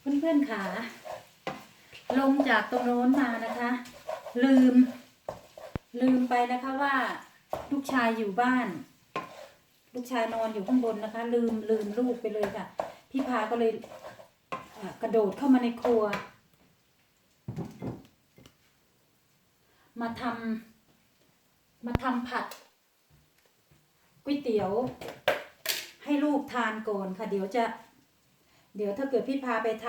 เพื่อนๆขาลงจากตรงโน้นมานะคะ ลืม ลืมไปนะคะว่า ลูกชายอยู่บ้าน ลูกชายนอนอยู่ข้างบนนะคะ ลืมลืมลูกไปเลยค่ะ พี่พาก็เลยกระโดดเข้ามาในครัว มาทำมาทำผัดก๋วยเตี๋ยว ให้ลูกทานก่อนค่ะ เดี๋ยวจะ เดี๋ยวถ้าเกิดพี่พาไปท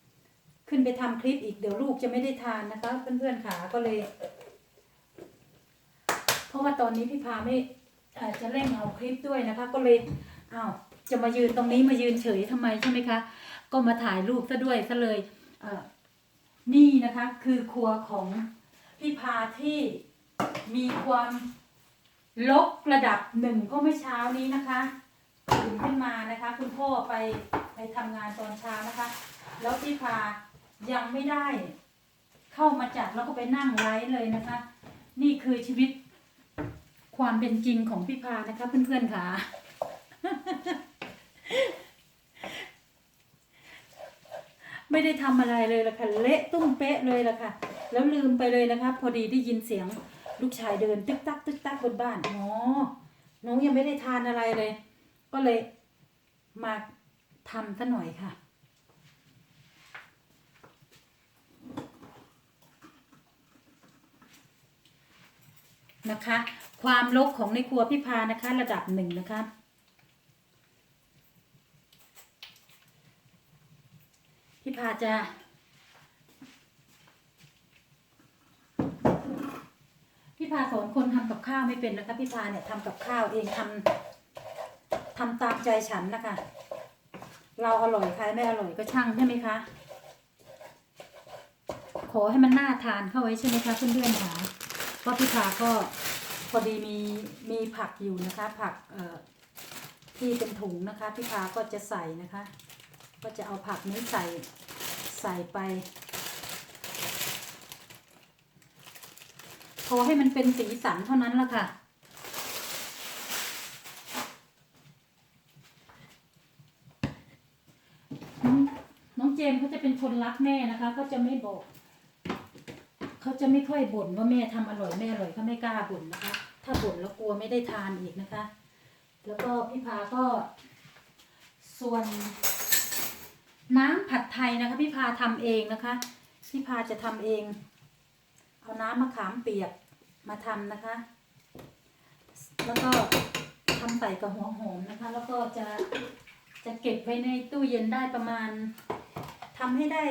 ำขึ้นไปทำคลิปอีกเดี๋ยวลูกจะไม่ได้ทานนะคะ เพื่อนๆขาก็เลย เพราะว่าตอนนี้พี่พาไม่อ่อจะเร่งเอาคลิปด้วยนะคะ ก็เลยอ้าวจะมายืนตรงนี้มายืนเฉยทำไมใช่ไหมคะ ก็มาถ่ายรูปซะด้วยซะเลยเออนี่นะคะ คือครัวของพี่พาที่มีความลกระดับหนึ่งก็ไม่อเช้านี้นะคะตื่นขึ้นมานะคะ คุณพ่อไป ไปทำงานตอนเช้านะคะ แล้วพี่พายังไม่ได้ เข้ามาจัดแล้วก็ไปนั่งไลฟ์เลยนะคะ นี่คือชีวิตความเป็นจริงของพี่พานะคะ เพื่อนๆค่ะ ไม่ได้ทำอะไรเลยละค่ะเละตุ้มเป๊ะเลยละค่ะ แล้วลืมไปเลยนะคะ พอดีได้ยินเสียงลูกชายเดิน ตึกตักตึกตักบนบ้านอ๋อน้องยังไม่ได้ทานอะไรเลย ก็เลยมา ทำซะหน่อยค่ะ นะคะ ความลกของในครัวพี่พานะคะ ระดับหนึ่งนะคะพี่พาจะพี่พาสอนคนทำกับข้าวไม่เป็นนะคะพี่พาเนี่ยทำกับข้าวเองทำทำตามใจฉันนะคะ เราอร่อยใครไม่อร่อยก็ช่างใช่ไหมคะ ขอให้มันน่าทานเข้าไว้ใช่ไหมคะเพื่อนๆค่ะก็พี่พาก็พอดีมีมีผักอยู่นะคะ ผักเอ่อที่เป็นถุงนะคะพี่พาก็จะใส่นะคะ ก็จะเอาผักนี้ใส่ใส่ไปพอให้มันเป็นสีสันเท่านั้นละค่ะ น้องน้อง เจมเขาจะเป็นคนรักแม่นะคะเขาจะไม่บอกเขาจะไม่ค่อยบ่นว่าแม่ทำอร่อยแม่อร่อยเขาไม่กล้าบ่นนะคะ ถ้าบ่นแล้วกลัวไม่ได้ทานอีกนะคะ แล้วก็พี่พาก็ ส่วน น้ำผัดไทยนะคะ พี่พาทำเองนะคะ พี่พาจะทำเอง เอาน้ำมะขามเปียกมาทำนะคะ แล้วก็ทำใส่กับหัวหอมนะคะ แล้วก็จะจะเก็บไว้ในตู้เย็นได้ประมาณ ทำให้ได้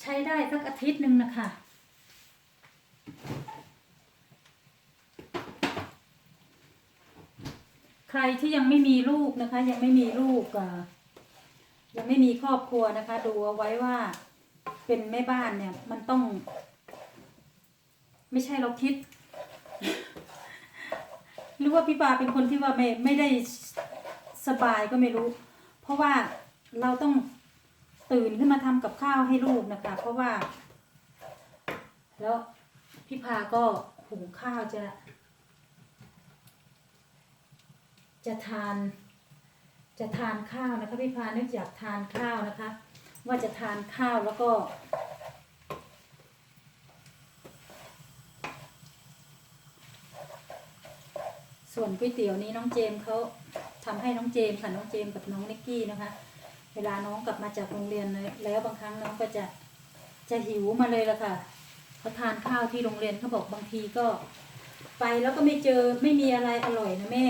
ใช้ได้สักอาทิตย์หนึ่งนะคะ ใครที่ยังไม่มีลูกนะคะ ยังไม่มีลูกยังไม่มีครอบครัวนะคะ ดูเอาไว้ว่าเป็นแม่บ้านเนี่ยมันต้อง ไม่ใช่เราคิดหรือว่าพี่ปาเป็นคนที่ว่าไม่ไม่ได้สบายก็ไม่รู้ เพราะว่าเราต้อง ตื่นขึ้นมาทำกับข้าวให้ลูกนะคะ เพราะว่า แล้วพี่พาก็หุงข้าวจะ จะทาน จะทานข้าวนะคะพี่พานึกอยากทานข้าวนะคะ ว่าจะทานข้าวแล้วก็ส่วนก๋วยเตี๋ยวนี้น้องเจมส์เขาทำให้น้องเจมส์ค่ะน้องเจมส์กับน้องนิกกี้นะคะ วลาน้องกลับมาจากโรงเรียนแล้วบางครั้งน้องก็จะจะหิวมาเลยละค่ะเขาทานข้าวที่โรงเรียนเขาบอกบางทีก็ ไปแล้วก็ไม่เจอไม่มีอะไรอร่อยนะแม่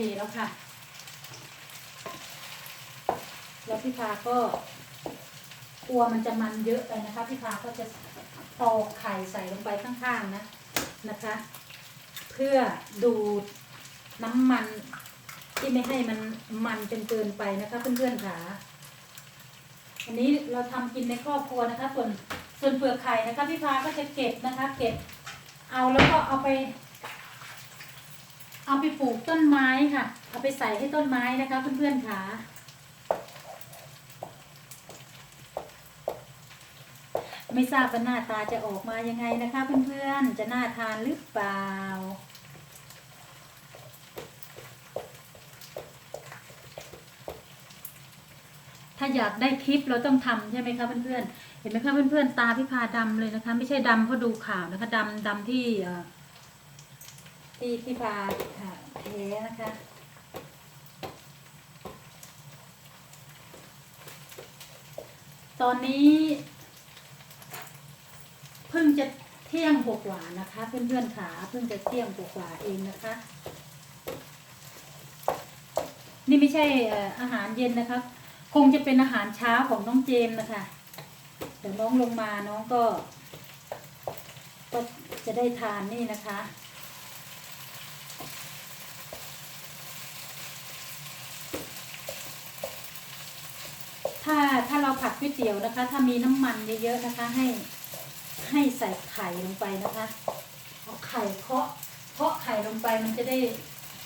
เคแล้วค่ะ แล้วพี่พาก็กลัวมันจะมันเยอะไปนะคะพี่พาก็จะตอกไข่ใส่ลงไปข้างๆนะนะคะ เพื่อดูดน้ำมันที่ไม่ให้มันมันจนเกินไปนะคะเพื่อนๆค่ะอันนี้เราทำกินในครอบครัวนะคะ ส่วนส่วนเปลือกไข่นะคะพี่พาก็จะเก็บนะคะ เก็บเอาแล้วก็เอาไป เอาไปปลูกต้นไม้ค่ะ เอาไปใส่ให้ต้นไม้นะคะ เพื่อนๆค่ะไม่ทราบว่าหน้าตาจะออกมายังไงนะคะ เพื่อนๆ จะน่าทานหรือเปล่า ถ้าอยากได้คลิปเราต้องทำใช่ไหมคะเพื่อนๆ เห็นไหมคะเพื่อนๆ ตาพี่พาดำเลยนะคะ ไม่ใช่ดำเพราะดูข่าวนะคะดำดำที่เอ่อ ที่พี่พาค่ะนะคะ ตอนนี้เพิ่งจะเที่ยงกว่านะคะ เพื่อนๆขาเพิ่งจะเที่ยงกว่าเองนะคะ นี่ไม่ใช่อาหารเย็นนะคะ คงจะเป็นอาหารเช้าของน้องเจมส์นะคะ เดี๋ยวน้องลงมาน้องก็ ก็จะได้ทานนี่นะคะ ถ้าถ้าเราผัดก๋วยเตี๋ยวนะคะ ถ้ามีน้ำมันเยอะๆนะคะ ให้ให้ใส่ไข่ลงไปนะคะเอาไข่เคาะเคาะไข่ลงไปมันจะได้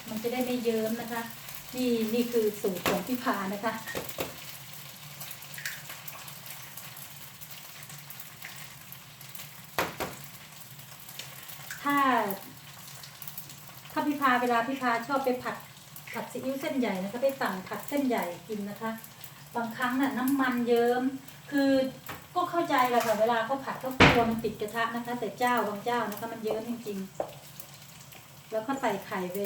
มันจะได้ไม่เยิ้มนะคะ นี่นี่คือสูตรของพี่พานะคะ ถ้า ถ้าพี่พาเวลาพี่พาชอบไปผัดผัดซีอิ๊วเส้นใหญ่นะคะ ไปสั่งผัดเส้นใหญ่กินนะคะ บางครั้งน่ะน้ำมันเยิ้ม คือก็เข้าใจแหละค่ะเวลาเขาผัดก็กลัวมันติดกระทะนะคะ แต่เจ้าบางเจ้านะคะมันเยิ้มจริงๆ แล้วก็ใส่ไข่ไป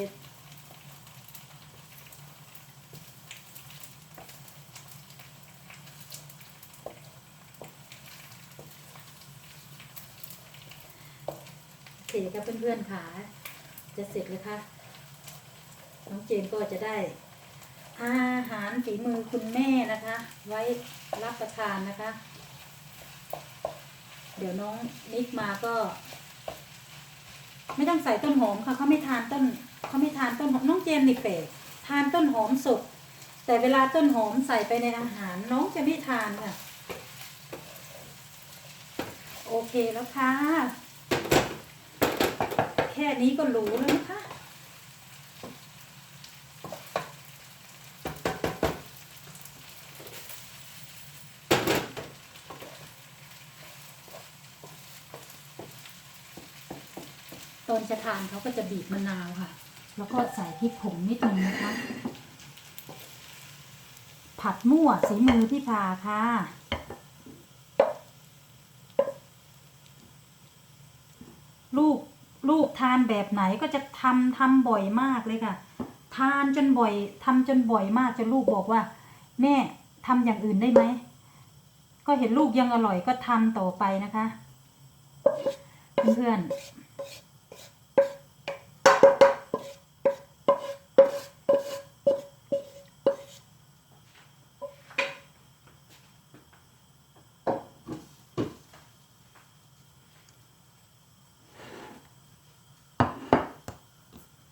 โอเคครับเพื่อนๆค่ะ จะเสร็จแล้วค่ะ น้องเจนก็จะได้ อาหารฝีมือคุณแม่นะคะ ไว้รับประทานนะคะ เดี๋ยวน้องนิกมาก็ ไม่ต้องใส่ต้นหอมค่ะเขาไม่ทานต้นเขาไม่ทานต้นหอมน้องเจมส์นี่เปลกทานต้นหอมสดแต่เวลาต้นหอมใส่ไปในอาหารน้องจะไม่ทานค่ะ โอเคแล้วค่ะ แค่นี้ก็รู้แล้วนะคะ จะทานเขาก็จะบีบมะนาวค่ะ แล้วก็ใส่พริกผงนิดนึงนะคะ ผัดมั่วสีมือพี่พาค่ะ ลูกลูกทานแบบไหนก็จะทำทำบ่อยมากเลยค่ะ ทานจนบ่อยทำจนบ่อยมากจนลูกบอกว่า แม่ทำอย่างอื่นได้ไหม ก็เห็นลูกยังอร่อยก็ทำต่อไปนะคะ เพื่อนๆ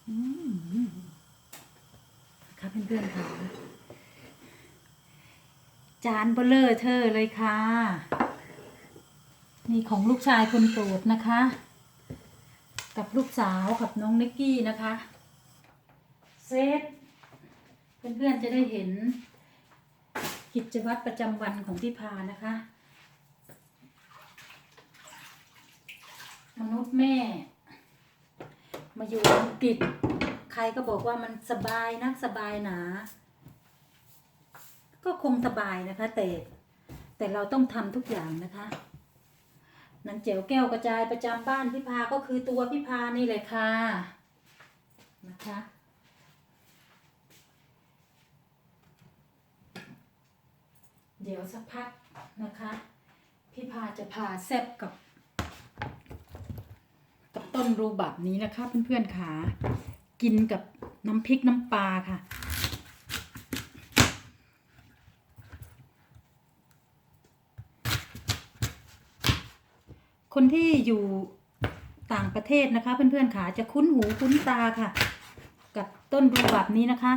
อืมครับเพื่อนๆค่ะ จานเบลเลอร์เธอเลยค่ะ นี่ของลูกชายคนโปรดนะคะ กับลูกสาวกับน้องนิกกี้นะคะ เซตเพื่อนๆจะได้เห็น กิจวัตรประจำวันของพี่พานะคะ มนุษย์แม่ มาอยู่อังกฤษใครก็บอกว่ามันสบายนักสบายหนา ก็คงสบายนะคะ แต่แต่เราต้องทำทุกอย่างนะคะนังเจียวแก้วกระจายประจำบ้านพี่พาก็คือตัวพี่พานี่เลยค่ะนะคะเดี๋ยวสักพักนะคะพี่พาจะพาแซบกับกับต้นรูบับนี้นะคะเพื่อนๆค่ะกินกับน้ำพริกน้ำปลาค่ะ คนที่อยู่ต่างประเทศนะคะ เพื่อนๆค่ะจะคุ้นหูคุ้นตาค่ะ กับต้นรูบับนี้นะคะ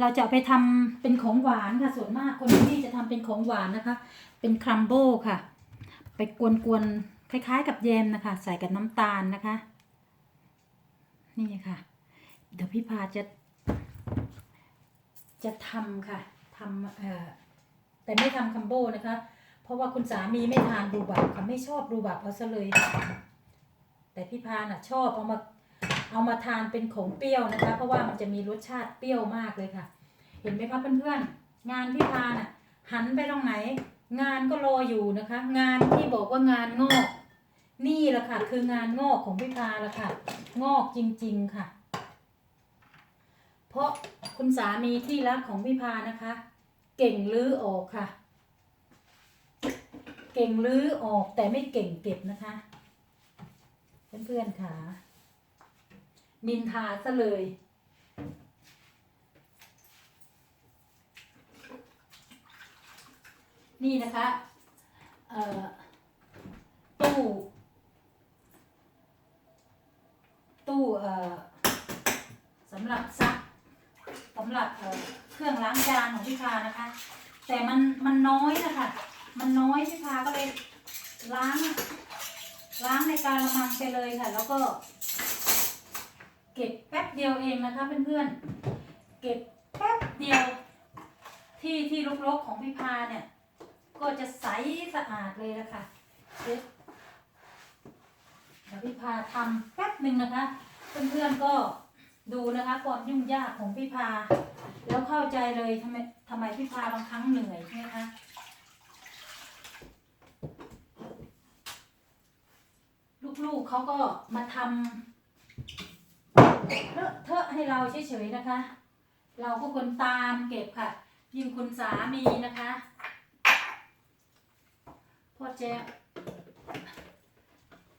เราจะไปทำเป็นของหวานค่ะ ส่วนมากคนที่จะทำเป็นของหวานนะคะ เป็นครัมโบค่ะ ไปกวนๆคล้ายๆ กับแยมนะคะ ใส่กับน้ำตาลนะคะ นี่ค่ะ เดี๋ยวพี่พาจะ จะทำค่ะทำเอ่อแต่ไม่ทำคัมโบนะคะ เพราะว่าคุณสามีไม่ทานรูบับค่ะไม่ชอบรูบับเอาซะเลย แต่พี่พาน่ะชอบเอามาเอามาทานเป็นของเปรี้ยวนะคะ เพราะว่ามันจะมีรสชาติเปรี้ยวมากเลยค่ะ เห็นไหมคะเพื่อนๆงานพี่พาน่ะหันไปตรงไหน งานก็รออยู่นะคะ งานที่บอกว่างานงอกนี่แหละค่ะ คืองานงอกของพี่พาละค่ะ งอกจริงๆค่ะ เพราะคุณสามีที่รักของพี่พานะคะ เก่งลื้อออกค่ะ เก่งลื้อออกแต่ไม่เก่งเก็บนะคะ เพื่อนๆค่ะ นินทาซะเลยนี่นะคะตู้ ตู้สำหรับซักสำหรับเอ่อเครื่องล้างจานของพี่พานะคะ แต่มันมันน้อยนะคะ มันน้อยพี่พาก็เลยล้าง ล้างในการละมังไปเลยค่ะ แล้วก็ เก็บแป๊บเดียวเองนะคะเพื่อนๆเก็บแป๊บเดียว ที่ที่รกๆของพี่พาเนี่ย ก็จะใสสะอาดเลยละค่ะเช็ดเดี๋ยวพี่พาทำแป๊บหนึ่งนะคะเพื่อนๆก็ดูนะคะความยุ่งยากของพี่พา แล้วเข้าใจเลยทำไมทำไมพี่พาบางครั้งเหนื่อยใช่ไหมคะ ลูกๆเขาก็มาทำเลอะเทอะให้เราเฉยๆนะคะ เราก็คนตามเก็บค่ะ ยิ่งคุณสามีนะคะพ่อแจ๊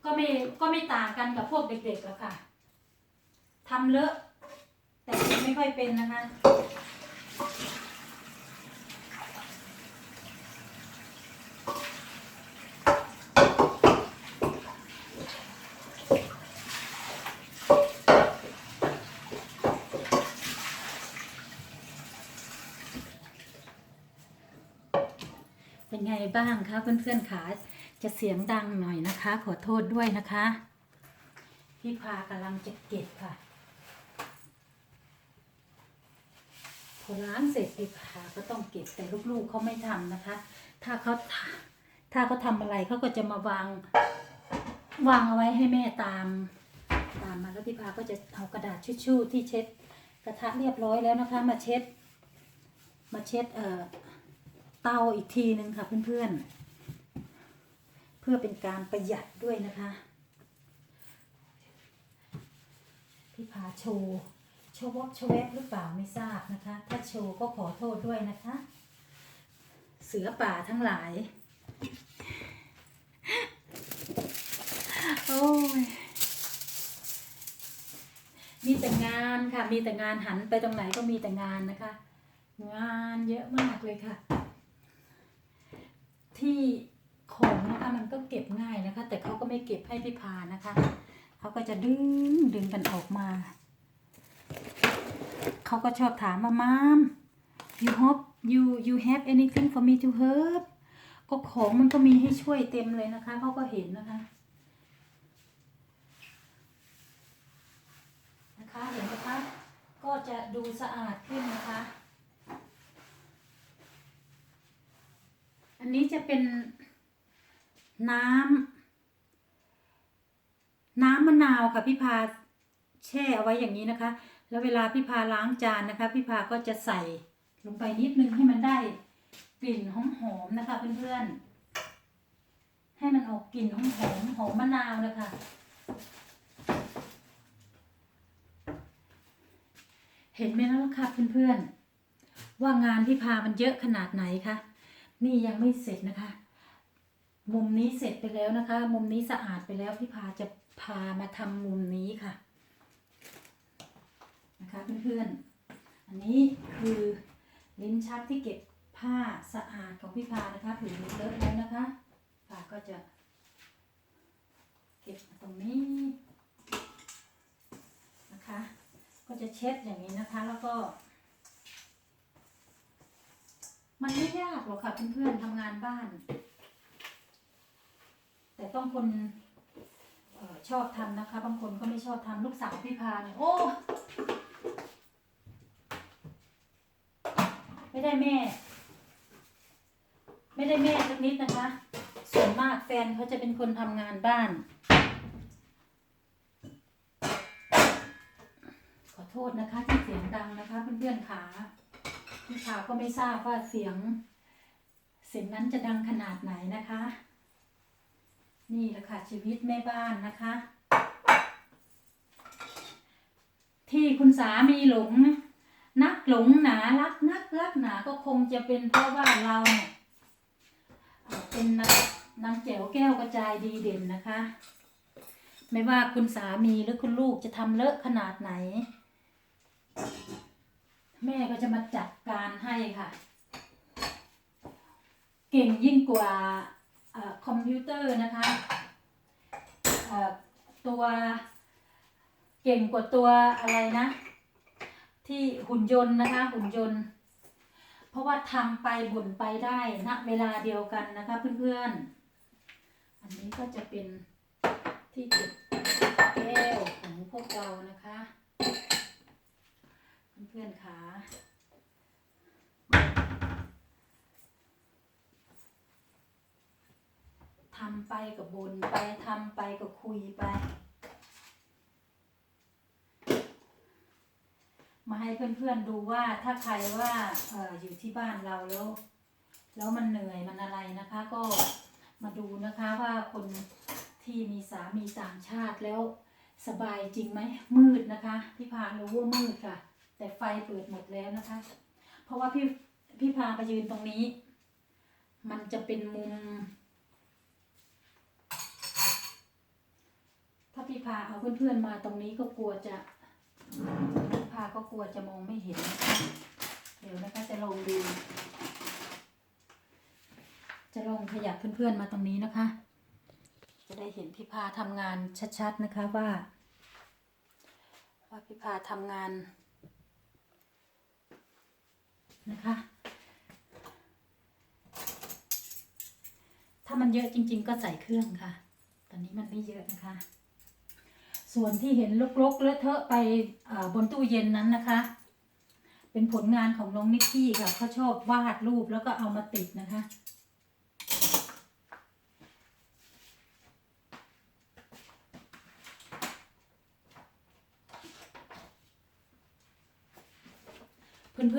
ก็ไม่ก็ไม่ต่างกันกับพวกเด็กๆแล้วค่ะทำเลอะ แต่ไม่ค่อยเป็นนะคะ บ้างคะเพื่อนๆขาจะเสียงดังหน่อยนะคะ ขอโทษด้วยนะคะ พี่พากำลังจะเก็บค่ะพอล้างเสร็จพี่พาก็ต้องเก็บแต่ลูกๆเขาไม่ทำนะคะ ถ้าเขาถ้าเขาทำอะไรเขาก็จะมาวางวางเอาไว้ให้แม่ตามตามมาแล้วพี่พาก็จะเอากระดาษทิชชู่ที่เช็ด กระทะเรียบร้อยแล้วนะคะ มาเช็ด มาเช็ดเอ่อ เตาอีกทีนึงค่ะเพื่อนๆ เพื่อเป็นการประหยัดด้วยนะคะ พี่พาโชว์โชว์วอกโชว์แวบหรือเปล่าไม่ทราบนะคะ ถ้าโชว์ก็ขอโทษด้วยนะคะ เสือป่าทั้งหลาย โอ้ยมีแต่งานค่ะ มีแต่งานหันไปตรงไหนก็มีแต่งานนะคะ งานเยอะมากเลยค่ะ ที่ของนะคะมันก็เก็บง่ายนะคะ แต่เขาก็ไม่เก็บให้พี่พานะคะเขาก็จะดึงดึงกันออกมาเขาก็ชอบถามมามาม you hope you you have anything for me to help ก็ของมันก็มีให้ช่วยเต็มเลยนะคะเขาก็เห็นนะคะนะคะเห็นไหมคะก็จะดูสะอาดขึ้นนะคะ อันนี้ จะเป็นน้ำน้ำมะนาวค่ะพี่พาแช่เอาไว้อย่างนี้นะคะ แล้วเวลาพี่พาล้างจานนะคะ พี่พาก็จะใส่ลงไปนิดนึงให้มันได้กลิ่นหอมๆนะคะเพื่อนๆ ให้มันออกกลิ่นหอมๆหอมมะนาวนะคะ เห็นไหมแล้วค่ะเพื่อนๆ ว่างานพี่พามันเยอะขนาดไหนคะ นี่ยังไม่เสร็จนะคะ มุมนี้เสร็จไปแล้วนะคะ มุมนี้สะอาดไปแล้วพี่พาจะพามาทำมุมนี้ค่ะ นะคะเพื่อนๆ อันนี้คือลิ้นชักที่เก็บผ้าสะอาดของพี่พานะคะผืนนี้เลอะแล้วนะคะพาก็จะเก็บตรงนี้นะคะ ก็จะเช็ดอย่างนี้นะคะ แล้วก็ มันไม่ยากหรอกค่ะเพื่อนๆทำงานบ้าน แต่ต้องคนออชอบทำนะคะ บางคนก็ไม่ชอบทำลูกสาวพี่พาเนี่ยโอ้ไม่ได้แม่ ไม่ได้แม่สักนิดนะคะ ส่วนมากแฟนเขาจะเป็นคนทำงานบ้าน ขอโทษนะคะที่เสียงดังนะคะเพื่อนๆขา พี่ขาก็ไม่ทราบว่าเสียง เสียงนั้นจะดังขนาดไหนนะคะ นี่แหละค่ะชีวิตแม่บ้านนะคะ ที่คุณสามีหลง นักหลงหนารักนักรักหนาก็คงจะเป็นเพราะว่าเราเนี่ยเอ่อเป็นนางนางแจ๋วแก้วกระจายดีเด่นนะคะ ไม่ว่าคุณสามีหรือคุณลูกจะทำเลอะขนาดไหน แม่ก็จะมาจัดการให้ค่ะ เก่งยิ่งกว่าอคอมพิวเตอร์นะคะตัวเก่งกว่าตัวอะไรนะ ที่หุ่นยนต์นะคะ หุ่นยนต์ เพราะว่าทำไปบ่นไปได้ณเวลาเดียวกันนะคะเพื่อนๆ อันนี้ก็จะเป็นที่เก็บแก้วของพวกเรานะคะ เพื่อนๆคะทำไปกับบนไปทำไปก็คุยไป มาให้เพื่อนๆดูว่าถ้าใครว่าอออยู่ที่บ้านเราแล้ว แล้วมันเหนื่อยมันอะไรนะคะ ก็มาดูนะคะว่าคนที่มีสามีต่างชาติแล้วสบายจริงไหมมืดนะคะ พี่พารู้ว่ามืดค่ะ แต่ไฟเปิดหมดแล้วนะคะ เพราะว่าพี่พี่พาไปยืนตรงนี้ มันจะเป็นมุม ถ้าพี่พาเอาเพื่อนๆมาตรงนี้ก็กลัวจะพี่พาก็กลัวจะมองไม่เห็น เดี๋ยวนะคะจะลองดู จะลองขยับเพื่อนๆมาตรงนี้นะคะ จะได้เห็นพี่พาทำงานชัดๆนะคะว่า ว่าพี่พาทำงาน นะคะ ถ้ามันเยอะจริง ๆ ก็ใส่เครื่องค่ะ ตอนนี้มันไม่เยอะนะคะ ส่วนที่เห็นลกๆเลอะเทอะไปบนตู้เย็นนั้นนะคะ เป็นผลงานของน้องนิกกี้ค่ะเขาชอบวาดรูปแล้วก็เอามาติดนะคะ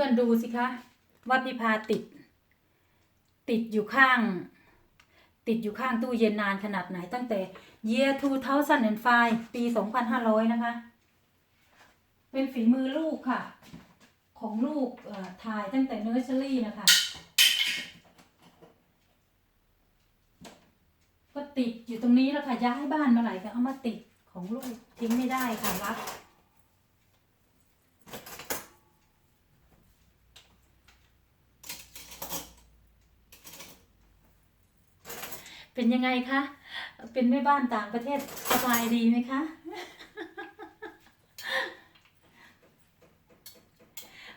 พื่อนๆดูสิคะว่าพี่พาติด ติดอยู่ข้าง ติดอยู่ข้างตู้เย็นนานขนาดไหนตั้งแต่ year 2005ปี 2500 นะคะ เป็นฝีมือลูกค่ะ ของลูกถ่ายตั้งแต่เนอร์เซอรี่นะคะ ก็ติดอยู่ตรงนี้แล้วค่ะย้ายบ้านมาไหลก็เอามาติดของลูกทิ้งไม่ได้ค่ะรัก เป็นยังไงคะ เป็นแม่บ้านต่างประเทศสบายดีไหมคะ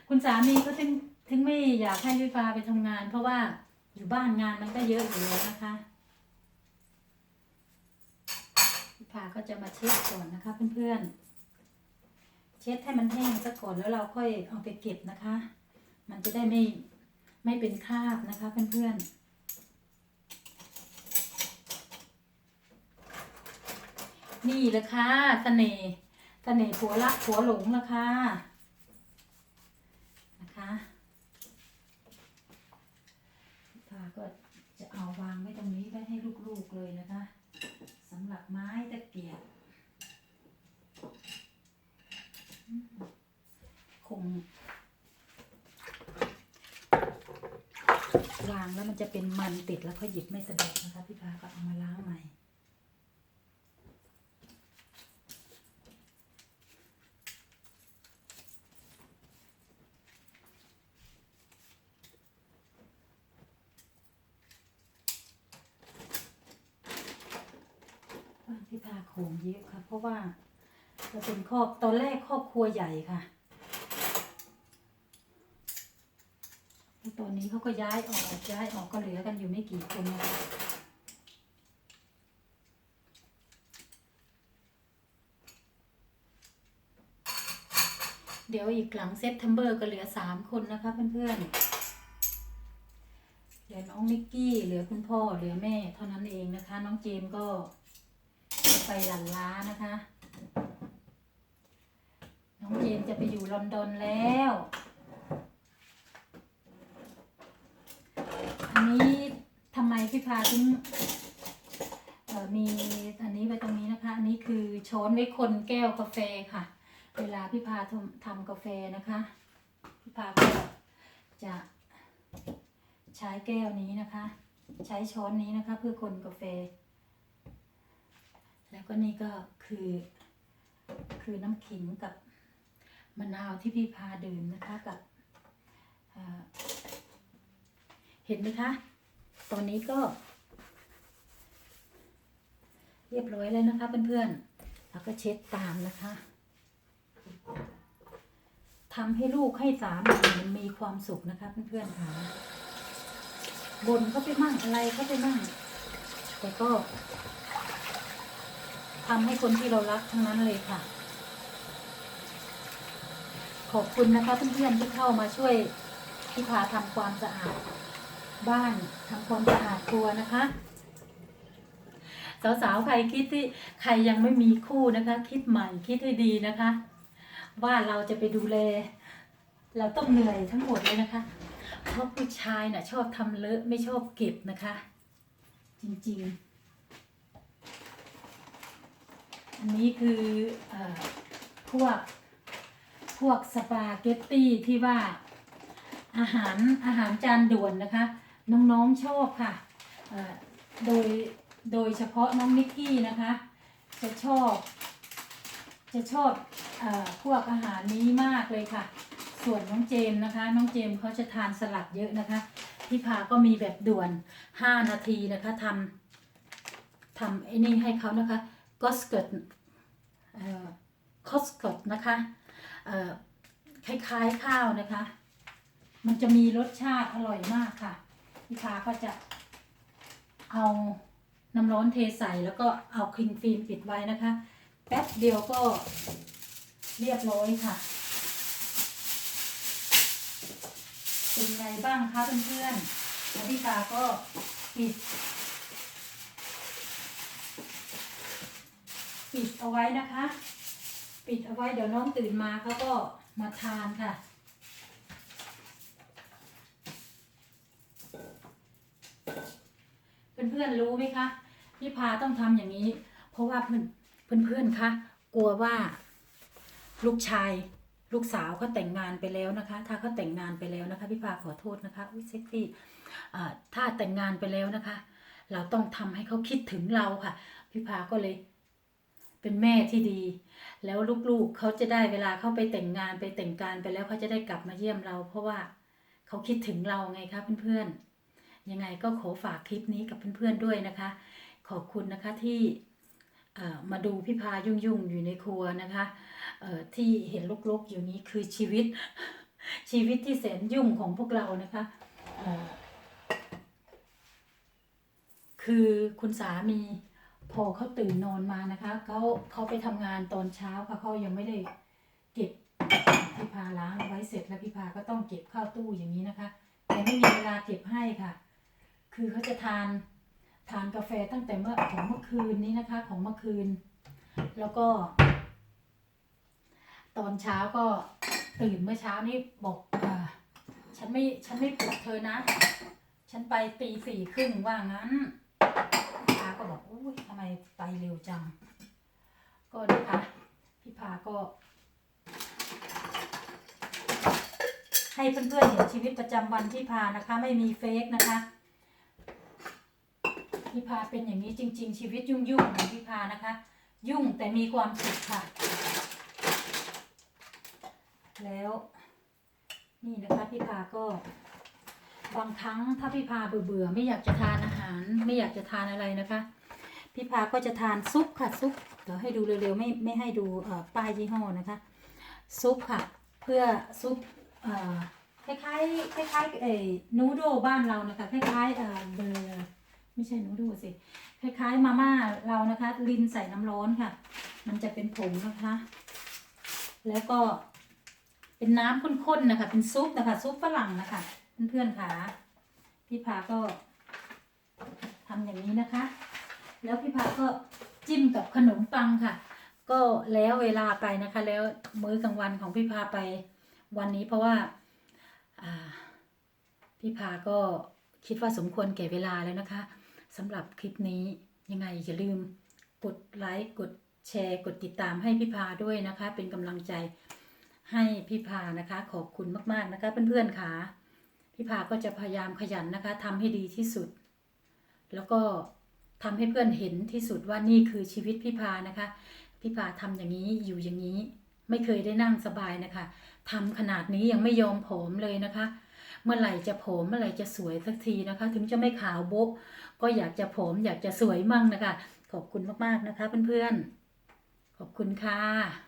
คุณสามีก็ถึงถึงไม่อยากให้พี่ฟ้าไปทำงาน เพราะว่าอยู่บ้านงานมันก็เยอะอยู่แล้วนะคะพี่ฟ้าก็จะมาเช็ดก่อนนะคะ เพื่อนๆ เช็ดให้มันแห้งซะก่อนแล้วเราค่อยเอาไปเก็บนะคะ มันจะได้ไม่ไม่เป็นคราบนะคะเพื่อนๆ นี่แหละค่ะเสน่ห์เสน่ห์ผัวรักผัวหลงละค่ะนะคะพี่พาก็จะเอาวางไว้ตรงนี้ไว้ให้ลูกๆเลยนะคะสำหรับไม้ตะเกียบคงล้างแล้วมันจะเป็นมันติดแล้วก็หยิบไม่สะดวกนะคะพี่พาก็เอามาล้างใหม่ บ้านพี่พา โขงเยอะค่ะ เพราะว่าเราเป็นครอบตอนแรกครอบครัวใหญ่ค่ะแล้วตอนนี้เขาก็ย้ายออกย้ายออกก็เหลือกันอยู่ไม่กี่คนนะคะเดี๋ยวอีกหลังเซตทัมเบอร์ก็เหลือสามคนนะคะเพื่อนๆ เหลือน้องนิกกี้ เหลือคุณพ่อ เหลือแม่ เท่านั้นเองนะคะ น้องเจมส์ก็ ไปหลันล้านะคะ น้องเจมส์จะไปอยู่ลอนดอนแล้ว อันนี้ทำไมพี่พาถึงมีอันนี้ไว้ตรงนี้นะคะ อันนี้คือช้อนไว้คนแก้วกาแฟค่ะ เวลาพี่พาทำทำกาแฟนะคะ พี่พาก็จะใช้แก้วนี้นะคะ ใช้ช้อนนี้นะคะ เพื่อคนกาแฟ แล้วก็นี่ก็คือ คือน้ำขิงกับมะนาวที่พี่พาดื่มนะคะกับเเห็นไหมคะ ตอนนี้ก็ เรียบร้อยแล้วนะคะเพื่อนๆ แล้วก็เช็ดตามนะคะทำให้ลูกให้สามีมันมีความสุขนะคะเพื่อนๆค่ะบนเขาไปมั่งอะไรเขาไปมั่งแต่ก็ ทำให้คนที่เรารักทั้งนั้นเลยค่ะ ขอบคุณนะคะเพื่อนๆที่เข้ามาช่วยพี่พาทำความสะอาดบ้านทำความสะอาดครัวนะคะสาวๆใครคิดที่ใครยังไม่มีคู่นะคะ คิดใหม่คิดให้ดีนะคะว่าเราจะไปดูแล เราต้องเหนื่อยทั้งหมดเลยนะคะ เพราะผู้ชายน่ะชอบทำเลอะไม่ชอบเก็บนะคะ จริงๆ อันนี้คืออพวกพวกสปาเกตตี้ที่ว่าอาหารอาหารจานด่วนนะคะ น้องๆชอบค่ะโดยโดยเฉพาะน้องนิกกี้นะคะ จะชอบ จะชอบอพวกอาหารนี้มากเลยค่ะ ส่วนน้องเจมส์นะคะ น้องเจมส์เขาจะทานสลัดเยอะนะคะพี่พาก็มีแบบด่วน 5 นาทีนะคะทำทำไอ้นี่ให้เขานะคะ ก็สเกิร์ตเอ่อคอสเกิร์ตนะคะคล้ายๆข้าวนะคะ มันจะมีรสชาติอร่อยมากค่ะพี่พาก็จะเอาน้ำร้อนเทใส่แล้วก็เอาคลิงฟิล์มปิดไว้นะคะ แป๊บเดียวก็เรียบร้อยค่ะ เป็นไงบ้างคะเพื่อนๆแล้วพี่พาก็ปิด ปิดเอาไว้นะคะ ปิดเอาไว้เดี๋ยวน้องตื่นมาเขาก็มาทานค่ะ เพื่อนๆรู้ไหมคะพี่พาต้องทำอย่างนี้ เพราะว่าเพื่อนเพื่อนๆคะกลัวว่าลูกชายลูกสาวเขาแต่งงานไปแล้วนะคะ ถ้าเขาแต่งงานไปแล้วนะคะพี่พาขอโทษนะคะอุ้ยเซ็กซี่ถ้าแต่งงานไปแล้วนะคะ เราต้องทำให้เขาคิดถึงเราค่ะพี่พาก็เลย เป็นแม่ที่ดี แล้วลูกๆเขาจะได้เวลาเขาไปแต่งงานไปแต่งการไปแล้วเขาจะได้กลับมาเยี่ยมเรา เพราะว่าเขาคิดถึงเราไงคะเพื่อนๆยังไงก็ขอฝากคลิปนี้กับเพื่อนๆด้วยนะคะ ขอบคุณนะคะที่มาดูพี่พายุ่งๆอยู่ในครัวนะคะที่เห็นลกๆอยู่นี้คือชีวิตชีวิตที่แสนยุ่งของพวกเรานะคะคือคุณสามี พอเขาตื่นนอนมานะคะเขาเขาไปทำงานตอนเช้าค่ะเขายังไม่ได้เก็บพี่พาล้างไว้เสร็จแล้วพี่พาก็ต้องเก็บเข้าตู้อย่างนี้นะคะ แต่ไม่มีเวลาเก็บให้ค่ะ คือเขาจะทานทานกาแฟตั้งแต่เมื่อของเมื่อคืนนี้นะคะ ของเมื่อคืน แล้วก็ ตอนเช้าก็ตื่นเมื่อเช้านี้บอกอาฉันไม่ฉันไม่ปลุกเธอนะ ฉันไปตีสี่ครึ่งว่างั้นพาก็บอกอุ้ย ไมไปเร็วจัง ก็นะคะพี่พาก็ ให้เพื่อนๆเห็นชีวิตประจำวันที่พานะคะ ไม่มีเฟกนะคะพี่พาเป็นอย่างนี้จริง ๆ ชีวิตยุ่งๆของพี่พานะคะ ยุ่งแต่มีความสุขค่ะ แล้วนี่นะคะพี่พาก็บางครั้งถ้าพี่พาเบื่อๆไม่อยากจะทานอาหาร ไม่อยากจะทานอะไรนะคะ พี่พาก็จะทานซุปค่ะซุปเดี๋ยวให้ดูเร็วๆไม่ไม่ให้ดูป้ายยี่ห้อนะคะ ซุปค่ะ เพื่อซุปเอ่อคล้ายๆคล้ายๆเอ่นูโดบ้านเรานะคะคล้ายๆเออเบอร์ไม่ใช่นูโดสิคล้ายๆมาม่าเรานะคะ ลินใส่น้ำร้อนค่ะ มันจะเป็นผงนะคะ แล้วก็เป็นน้ำข้นๆนะคะ เป็นซุปนะคะ ซุปฝรั่งนะคะเพื่อนๆค่ะพี่พาก็ทำอย่างนี้นะคะ แล้วพี่พาก็จิ้มกับขนมปังค่ะ ก็แล้วเวลาไปนะคะ แล้วมื้อกลางวันของพี่พาไปวันนี้เพราะว่าพี่พาก็คิดว่าสมควรแก่เวลาแล้วนะคะสำหรับคลิปนี้ยังไงอย่าลืมกดไลค์กดแชร์กดติดตามให้พี่พาด้วยนะคะ เป็นกำลังใจให้พี่พานะคะ ขอบคุณมากๆนะคะ เพื่อนๆค่ะพี่พาก็จะพยายามขยันนะคะทำให้ดีที่สุด แล้วก็ ทำให้เพื่อนเห็นที่สุดว่านี่คือชีวิตพี่พานะคะพี่พาทำอย่างนี้อยู่อย่างนี้ ไม่เคยได้นั่งสบายนะคะทำขนาดนี้ยังไม่ยอมผอมเลยนะคะ เมื่อไหร่จะผอมเมื่อไหร่จะสวยสักทีนะคะ ถึงจะไม่ขาวโบ๊ะก็อยากจะผอมอยากจะสวยมั่งนะคะ ขอบคุณมากๆนะคะเพื่อนๆขอบคุณค่ะ